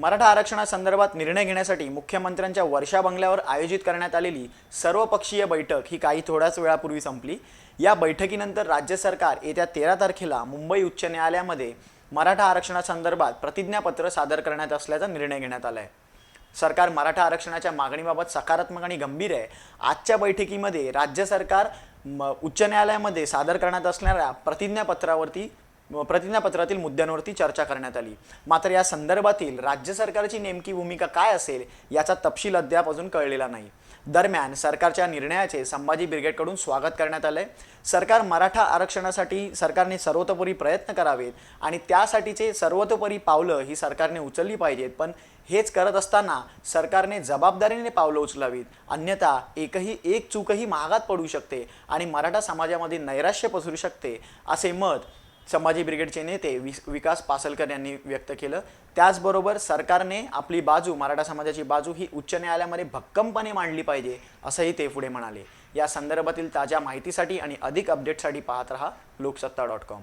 मराठा आरक्षणासंदर्भात निर्णय घेण्यासाठी मुख्यमंत्र्यांच्या वर्षा बंगल्यावर आयोजित करण्यात आलेली सर्वपक्षीय बैठक ही काही थोड्याच वेळापूर्वी संपली. या बैठकीनंतर राज्य सरकार येत्या तेरा तारखेला मुंबई उच्च न्यायालयामध्ये मराठा आरक्षणासंदर्भात प्रतिज्ञापत्र सादर करण्यात असल्याचा निर्णय घेण्यात आला आहे सरकार मराठा आरक्षणाच्या मागणीबाबत सकारात्मक आणि गंभीर आहे. आजच्या बैठकीमध्ये राज्य सरकार म- उच्च न्यायालयामध्ये सादर करण्यात असणाऱ्या प्रतिज्ञापत्रावरती प्रतिज्ञापत्रातील मुद्द्यांवरती चर्चा करण्यात आली. मात्र या संदर्भातील राज्य सरकारची नेमकी भूमिका काय असेल याचा तपशील अद्याप अजून कळलेला नाही. दरम्यान सरकारच्या निर्णयाचे संभाजी ब्रिगेडकडून स्वागत करण्यात आलंय. सरकार मराठा आरक्षणासाठी सरकारने सर्वतोपरी प्रयत्न करावेत आणि त्यासाठीचे सर्वतोपरी पावलं ही सरकारने उचलली पाहिजेत. पण हेच करत असताना सरकारने जबाबदारीने पावलं उचलावीत. अन्यथा एकही एक चूकही महागात पडू शकते आणि मराठा समाजामध्ये नैराश्य पसरू शकते असे मत संभाजी ब्रिगेडचे नेते वि विकास पासलकर यांनी व्यक्त केलं. त्याचबरोबर सरकारने आपली बाजू मराठा समाजाची बाजू ही उच्च न्यायालयामध्ये भक्कमपणे मांडली पाहिजे असंही ते पुढे म्हणाले. या संदर्भातील ताज्या माहितीसाठी आणि अधिक अपडेटसाठी पाहत रहा लोकसत्ता डॉट कॉम